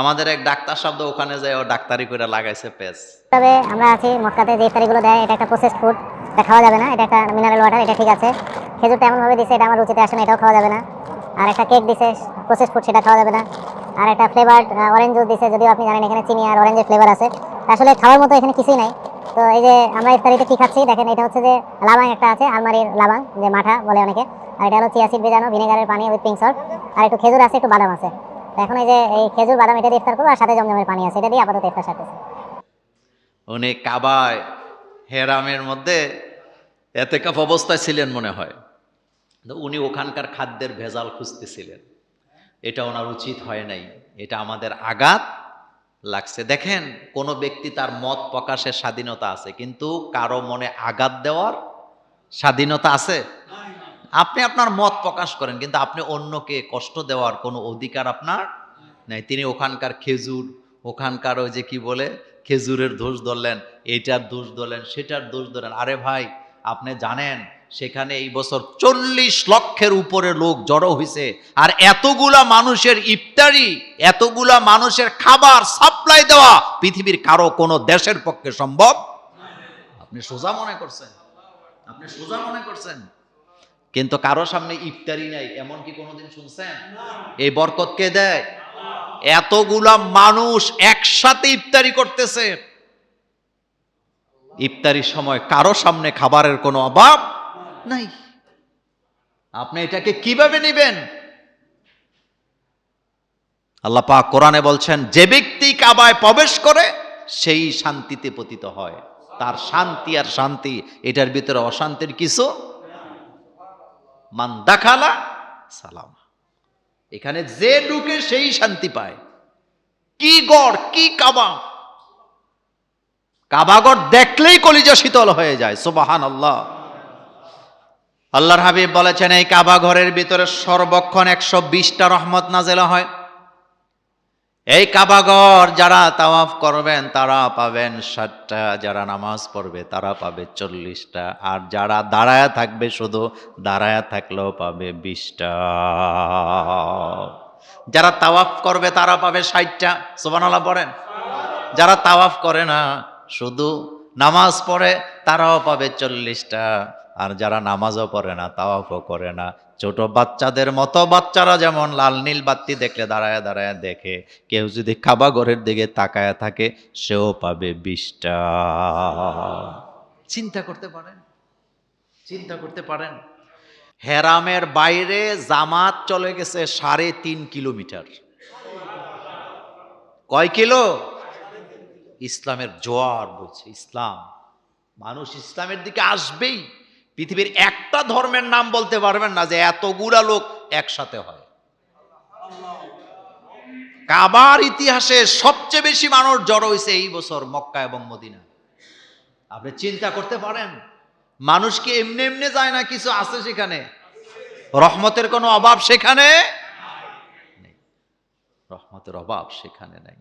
আমাদের এক ডাক্তার শব্দ ওখানে যায়, ও ডাক্তারি করে লাগাইছে পেস তবে আমরা আছি মক্কাতে, যে ইফতারিগুলো দেয়, এটা একটা প্রসেসড ফুড এটা খাওয়া যাবে না, এটা একটা মিনারেল ওয়াটার এটা ঠিক আছে। খেজুরটা এমনভাবে দিছে, এটা আমার রুচিতে আসে না, এটাও খাওয়া যাবে না। আর একটা কেক দিছে প্রসেসড ফুড সেটা খাওয়া যাবে না। আর একটা ফ্লেভার অরেঞ্জ জুস দিছে, যদিও আপনি জানেন এখানে চিনি আর অরেঞ্জের ফ্লেভার আছে। আসলে খাওয়ার মতো এখানে কিছুই নাই। তো এই যে আমরা ইফতারিতে কি খাচ্ছি, দেখেন এটা হচ্ছে যে লাবাং একটা আছে, আলমারির লাবাং, যে মাঠা বলে অনেকে। আর এটা হলো চিয়াসিড ভেজানো, ভিনেগারের পানি উইথ পিঙ্ক সল্ট আর একটু খেজুর আছে, একটু বাদাম আছে। এখন এই যে এই খেজুর, বাদাম এটা ইফতার করব আর সাথে জমজমের পানি আছে, এটা দিয়ে আপাতত ইফতার সারতেছে। উনি কাবায়, হেরামের মধ্যে এতে কাপ অবস্থায় ছিলেন মনে হয়। উনি ওখানকার খাদ্যের ভেজাল খুঁজতেছিলেন। এটা ওনার উচিত হয় নাই। এটা আমাদের আঘাত লাগছে। দেখেন, কোনো ব্যক্তি তার মত প্রকাশের স্বাধীনতা আছে, কিন্তু কারও মনে আঘাত দেওয়ার স্বাধীনতা আছে? আপনি আপনার মত প্রকাশ করেন, কিন্তু আপনি অন্যকে কষ্ট দেওয়ার কোনো অধিকার আপনার নেই। তিনি ওখানকার খেজুর, ওখানকার ওই যে কি বলে, খেজুরের দোষ ধরলেন এইটার দোষ ধরলেন, সেটার দোষ ধরলেন। আরে ভাই, আপনি জানেন, সেখানে এই বছর চল্লিশ লক্ষের উপরে লোক জড়ো হয়েছে আর এতগুলা মানুষের ইফতারি, এতগুলা মানুষের খাবার সাপ্লাই দেওয়া পৃথিবীর কারও কোনো দেশের পক্ষে সম্ভব? আপনি সোজা মনে করছেন? আপনি সোজা মনে করছেন? কিন্তু কারও সামনে ইফতারি নাই এমন কি কোনোদিন শুনছেন? এই বরকত কে দেয়? এতগুলা মানুষ একসাথে ইফতারি করতেছে। ইফতারির সময় কারও সামনে খাবারের কোনো অভাব নাই। আপনি এটাকে কীভাবে নেবেন? আল্লাহ পাক কোরআনে বলছেন যে ব্যক্তি কাবায় প্রবেশ করে সেই শান্তিতে পতিত হয়। তার শান্তি আর শান্তি এটার ভিতরে অশান্তির কিছু মান দাখালা সালাম। এখানে যে ঢুকে সেই শান্তি পায়। কি গড়, কি কাবা। কাবাগড় দেখলেই কলিজা শীতল হয়ে যায় সোবাহান আল্লাহ আল্লাহর হাবিব বলেছেন, এই কাবা ঘরের ভিতরে সর্বক্ষণ একশো বিশটা রহমত নাজেলা হয়। এই কাবাগর যারা তাওয়াফ করবেন, তারা পাবেন ষাটটা, যারা নামাজ পড়বে তারা পাবে চল্লিশটা, আর যারা দাঁড়ায় থাকবে শুধু দাঁড়ায় থাকলেও পাবে বিশটা। যারা তাওয়াফ করবে তারা পাবে ষাটটা সোবানাল্লাহ পড়েন? যারা তাওয়াফ করে না, শুধু নামাজ পড়ে তারাও পাবে চল্লিশটা। আর যারা নামাজও পড়ে না, তাওয়াফও করে না। ছোট বাচ্চাদের মতো বাচ্চারা যেমন লাল নীল বাত্তি দেখলে দাঁড়ায় দাঁড়ায় দেখে, কেউ যদি খাবা ঘরের দিকে তাকায় থাকে, সেও পাবে বিশটা। চিন্তা করতে পারেন? চিন্তা করতে পারেন? হেরামের বাইরে জামাত চলে গেছে সাড়ে তিন কিলোমিটার। কয় কিলো? ইসলামের জোয়ার বলছে, ইসলাম। মানুষ ইসলামের দিকে আসবেই। পৃথিবীর একটা ধর্মের নাম বলতে পারবেন না যে এতগুলা লোক একসাথে হয়। কাবার ইতিহাসে সবচেয়ে বেশি মানুষ জড়ো হয়েছে এই বছর মক্কা এবং মদিনা। আপনি চিন্তা করতে পারেন, মানুষ কি এমনি এমনি যায় না, কিছু আছে সেখানে? রহমতের কোনো অভাব সেখানে রহমতের অভাব সেখানে নেই।